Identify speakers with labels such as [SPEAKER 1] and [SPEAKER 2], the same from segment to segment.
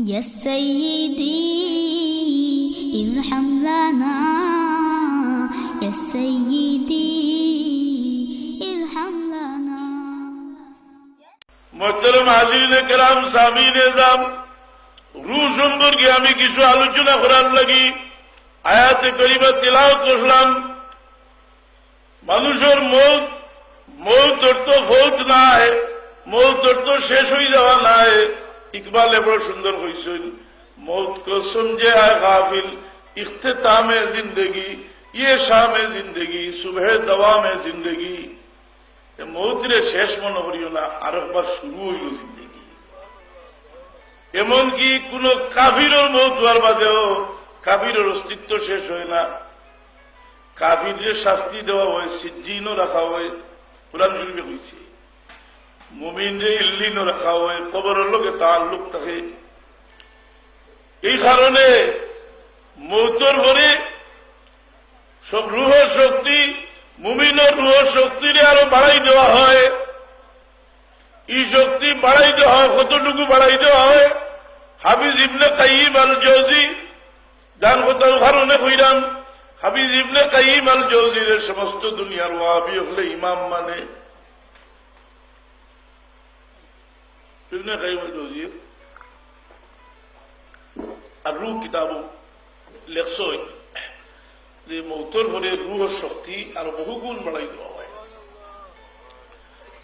[SPEAKER 1] يا سيدي ارحم لنا يا سيدي ارحم لنا
[SPEAKER 2] মোহতরম হাজিরিনে কেরাম সামি নিজাম রু সম্পর্কে আমি কিছু আলোচনা করার লাগি আয়াতে করিবা তিলাওত করলাম মানুষের মৌত মৌত অর্থ ফৌত নাই মৌত অর্থ শেষ হয়ে যাওয়া নাই ইকবালে বড় সুন্দর হয়েছেন মৌত কো সমঝে আয় গাফিল জিন্দগি ইয়ে শামে জিন্দগি, সুবহে দওয়ামে জিন্দগি। মৌতিরে শেষ মনে করিও না আর একবার শুরু হইল জিন্দগি। এমনকি কোন কাভিরের মৌত হওয়ার বাদেও কাভিরের অস্তিত্ব শেষ হয় না। কাভিরে শাস্তি দেওয়া হয়, সিজ্জিনও রাখা হয়। কোরআন শরীফে হয়েছে মুমিনরে ইল্লিনও রাখা হয় কবরের লোকে তার লোক থাকে। এই কারণে মৌতর পরে সব রুহ শক্তি, মুমিনের রুহ শক্তিরে আরও বাড়াই দেওয়া হয়। এই শক্তি বাড়াই দেওয়া হয় কতটুকু বাড়াই দেওয়া হয়? হাবিজ ইবনে কাইম আল জৌজি যান কোথাও কারণে কইরাম হাবিজ ইবনে কাইম আল জৌজির সমস্ত দুনিয়ার ওয়াবি হলে ইমাম মানে। ইবনে কাইম আল জৌজির আর রু যে মৌতর ভরে রুহ শক্তি আর বহুগুণ বাড়াই দেওয়া হয়।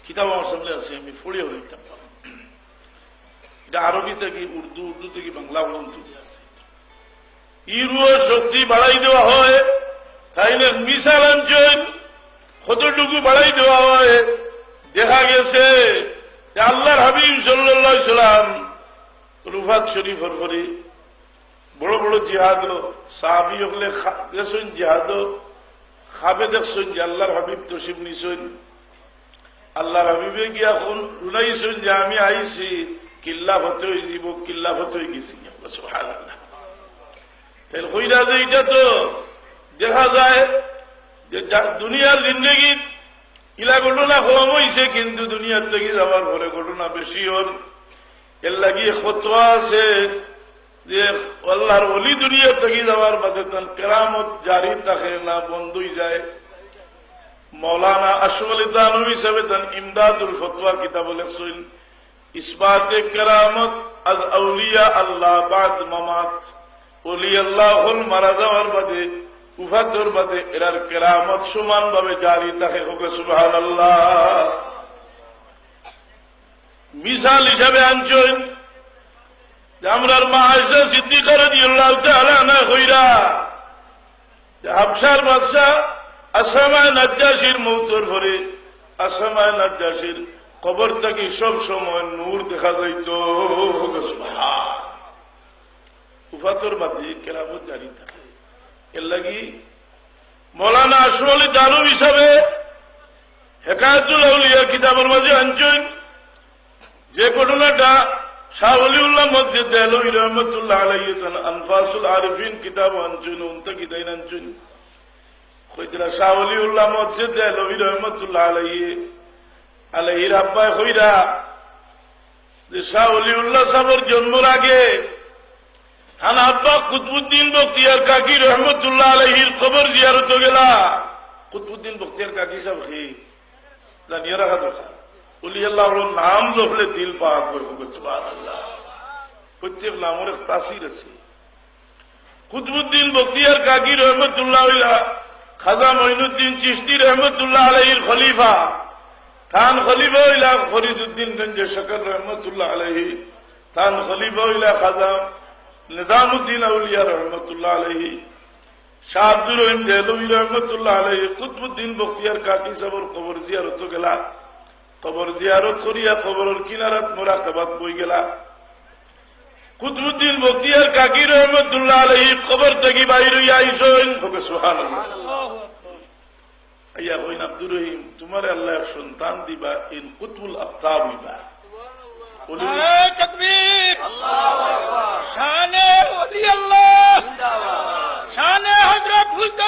[SPEAKER 2] কিতাব আমার সামনে আছে, আমি পড়িয়ে হইতাম পারি এটা আরবি থেকে, উর্দু উর্দু থেকে, বাংলা পর্যন্ত আছে। ই রুহ শক্তি বাড়াই দেওয়া হয় তাই না মিশাল অঞ্চল কতটুকু বাড়াই দেওয়া হয়, দেখা গেছে আল্লাহর হাবিব সাল্লাহ সাল্লাম রুফাত শরীফর করে বড় বড় জিহাদ, সাহাবি হলে গেছেন জিহাদ, খাবে দেখছেন যে আল্লাহর হাবিব তসিম নিছেন। আল্লাহর হাবিবে গিয়া কোন শুনাইছেন যে আমি আইছি, কিল্লা হতে হয়ে যাব, কিল্লা হতে হয়ে গেছি। হইরা যে এটা তো দেখা যায় যে দুনিয়ার জিন্দগি ইলা ঘটনা কম হয়েছে কিন্তু দুনিয়ার থেকে যাওয়ার পরে ঘটনা বেশি হল। এর লাগিয়ে খতোয়া আছে যে, আল্লাহর অলি দুনিয়া থেকে যাওয়ার বাদে তার কেরামত জারি থাকে না, বন্ধই যায়। মৌলানা আশফ আলী দানব হিসাবে তার ইমদাদুল ফতোয়া কিতাব লেখছেন, ইসবাতে কেরামত আজ আউলিয়া আল্লাহ বাদ মামাত। অলি আল্লাহ মারা যাওয়ার বাদে উফাতর বাদে এরার কেরামত সমান ভাবে জারি থাকে, হোক সুবাহ আল্লাহ মিসাল হিসাবে আনছেন যে আমরার মা আয়সা সিদ্দিকার রাদিয়াল্লাহু তাআলা না হাবশার আসামায় নাজ্জাসির মৌতর ভরে আসামায় নাজ্জাসির কবর থেকে সব সময় নূর দেখা যাইত উফাতর বাদে কেরামত জারি থাকে। এর লাগি মৌলানা আসলি দানব হিসাবে হেকায়তুল আউলিয়া কিতাবের মাঝে আনছেন। যে ঘটনাটা শাহ অলিউল্লাহ মসজিদ দেলই রহমতুল্লাহ আলাইহি আনফাসুল আরিফিন কিতাব আনছুন উনতা কিতাইন আনছুন। শাহ অলিউল্লাহ মসজিদ দেলই রহমতুল্লাহ আলাইহি, আলাইহির আব্বাই কইরা যে শাহ অলিউল্লাহ সাহেবের জন্মের আগে আব্বা কুতবুদ্দিন বক্তিয়ার কাকি রহমতুল্লাহ আলাইহির খবর জিয়ারত গেলা। কুতবুদ্দিন বক্তিয়ার কাকি সাহেব কি জানিয়ে রাখা দরকার উলি আল্লাহর নাম জপলে দিল পাক আল্লাহ প্রত্যেক নামের তাসির আছে। কুতবুদ্দিন বক্তিয়ার কাকি রহমতুল্লাহ খাজা মঈনুদ্দিন চিস্তি রহমতুল্লাহ আলহির খলিফা। থান খলিফা ইলা ফরিদুদ্দিন গঞ্জে শকর রহমতুল্লাহ আলহি থান খলিফা ইলা খাজা নিজামুদ্দিন আউলিয়া রহমতুল্লাহ আলহি শাহ আব্দুর রহিম দেহলভি রহমতুল্লাহ আলহি কুতবুদ্দিন বক্তিয়ার কাকি সাবর কবর জিয়ারত গেলা। কবর জিয়ারত করিয়া কবরের কিনারাত মোরাকাবাত বই গেলা। কুতবুদ্দিন বক্তিয়ার কাকি রহমতুল্লাহ আলহি কবর থেকে বাইর হইয়া আইসইন। হোকে সুহান আইয়া হইন আব্দুর রহিম তোমার আল্লাহ সন্তান দিবা ইন কুতুল আফতাব হইবা বলি,
[SPEAKER 3] নারে তকবীর শানে ওলি আল্লাহ শানে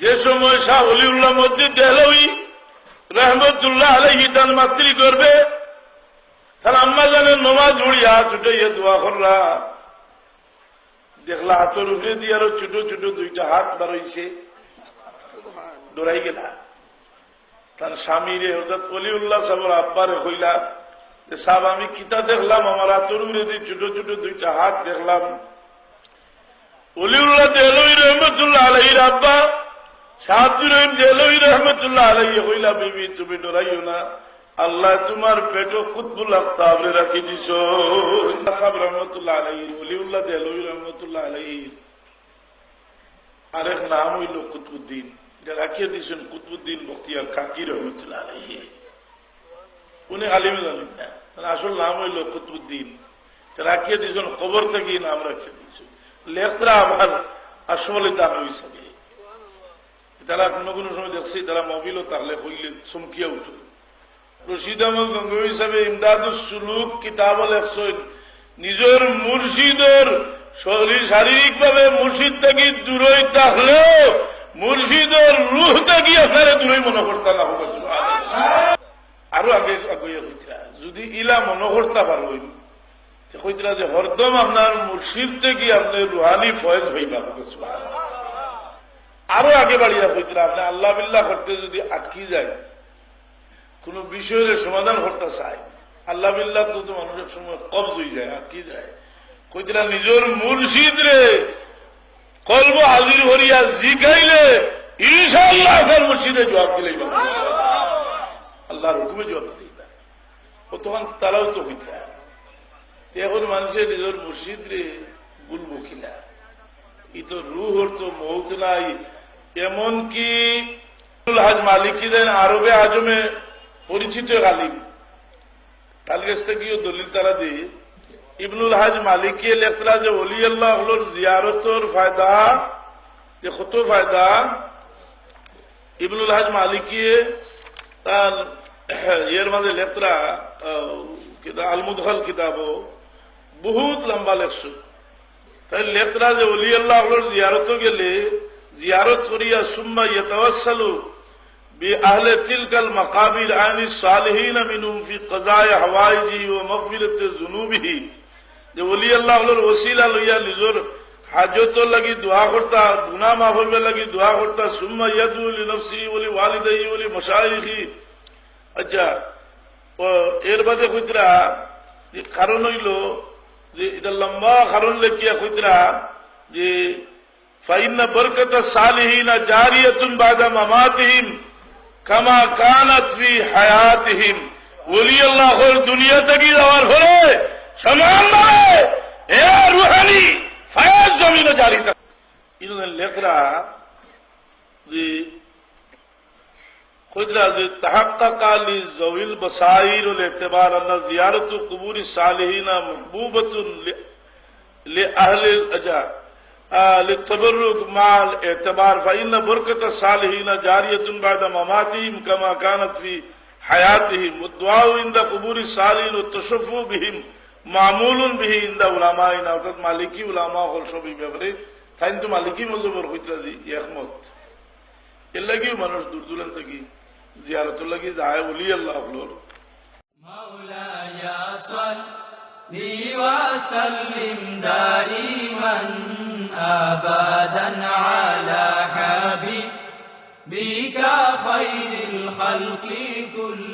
[SPEAKER 2] যে সময় শাহ অলিউল্লাহ মসজিদ দেহলই রহমতুল্লাহ আলহি তার মাতৃ করবে, তার আম্মা জানের নমাজ পড়িয়া ছুটাইয়া দোয়া করলা। দেখলা হাতের উপরে দিয়ে আরও ছোট ছোট দুইটা হাত বার হইছে ডরাই গেলা। তার স্বামী রে হঠাৎ অলিউল্লাহ সাহেব আব্বারে কইলা যে সাহেব, আমি কিতা দেখলাম? আমার হাতের উপরে দিয়ে ছোট ছোট দুইটা হাত দেখলাম। অলিউল্লাহ দেলই রহমতুল্লাহ আলহির আব্বা দেলই রহমতুল্লাহ আলহি কইলা বিবি তুমি ডরাইও না। আল্লাহ তোমার পেট কুতবুল আফতাবরে রাখি দিছ। রহমতুল্লাহ আলহি অলিউল্লাহ রহমতুল্লাহ আলহির আরেক নাম হইল কুতবুদ্দিন। এটা রাখিয়ে দিয়েছেন কুতবুদ্দিন বখতিয়ার কাকি রহমতুল্লাহ আলহি উনি আলিমে জানেন না। মানে আসল নাম হইল কুতবুদ্দিন। রাখিয়ে দিয়েছেন খবর থেকে নাম রাখিয়ে দিয়েছেন। লেখরা আবার আসলে দান হিসাবে তারা কোনো কোনো সময় দেখছি তারা মবিলও তাহলে হইলে চমকিয়া উঠল। রশিদ আহমদ গঙ্গী হিসাবে ইমদাদুস সুলুক কিতাব লেখছেন, নিজের মুর্শিদর শরীর শারীরিক ভাবে মুর্শিদ থেকে দূরই থাকলেও মুর্শিদর রুহ থেকে আপনারা দূরই মনে করতে না হবে আরও আগে আগে হইতরা, যদি ইলা মনে করতে পারবেন কইতরা যে হরদম আপনার মুর্শিদ থেকে আপনি রুহানি ফয়েজ হইবা আরও আগে বাড়িয়া কইতরা আপনি আল্লাহ বিল্লাহ করতে যদি আটকি যায় কোন বিষয়ের সমাধান করতে চায়, আল্লাহ বিল্লাহ তো তো মানুষের সময় কবজ হয়ে যায়, আটকি যায়। কইতরা নিজের মুর্শিদ রে কলব হাজির হরিয়া জিগাইলে ইনশাআল্লাহ আপনার মুর্শিদে জবাব দিলেই আল্লাহর হুকুমে জবাব দিলেই ও তখন তারাও তো হইতা এখন মানুষের নিজের মুর্শিদ রে বলব কিনা? ই তো রুহর তো মৌত নাই এমনকি হাজ মালিকি দেন আরবে আজমে পরিচিত গালিব তার কাছ থেকেও দলিল তারা দি ইবনুল হাজ মালিকি লেখরা যে অলি আল্লাহ হলোর জিয়ারতর ফায়দা, যে কত ফায়দা, ইবনুল হাজ মালিকি তার এর মাঝে লেখরা আলমুদখাল কিতাব বহুত লম্বা লেখছো তাই লেখরা যে অলি আল্লাহ হলোর জিয়ারত গেলে জিয়ারত করিয়া সুম্মা ইয়েতাওয়াসালু বি আহলে তিলকাল মাকাবির আনি সালহীন মিনুম ফি কজায় হওয়াইজি ও মকবিরতে জুনুবিহি যে ওলি আল্লাহ হলোর ওসিলা লইয়া নিজর হাজত লাগি দোয়া করতা গুনা মাফ হইবে লাগি দোয়া করতা, সুম্মা ইয়াদু লি নফসি ওলি ওয়ালিদাই ওলি মশাইখি আচ্ছা এর বাদে কইতরা, যে কারণ হইল যে এটা লম্বা কারণ লেখিয়া কইতরা যে فَإِنَّ بَرْكَتَ صَالِحِينَ جَارِيَةٌ بَعْدَ مَمَاتِهِمْ کَمَا کَانَتْ فِي حَيَاتِهِمْ ولی اللہ خور دنیا تکی دوار ہو رہے۔ سمان بارے اے روحانی فیاض زمین جاری تک۔ انہوں نے لکھ رہا جی، خود رہا جی، تحققا لی زویل بسائیر لیتبار انہ زیارت قبور صالحین محبوبت لی اہل الاجاب للتبرك مع الاعتبار فإن بركة الصالحين جارية بعد مماتهم كما كانت في حياتهم والدعاء عند قبور الصالحين والتشفع بهم معمول به عند علمائنا অর্থাৎ মালিকি উলামা হল সবই ব্যাপারে তাই তো মালিকি মজবর হইতরা জি একমত এর লাগিও মানুষ দূর দূরান্ত থেকে জিয়ারতুল লাগি যায় ওলি আল্লাহ হলোর
[SPEAKER 4] مولاي صل وسلم دائما ابدا على حبيبك خير الخلق كلهم.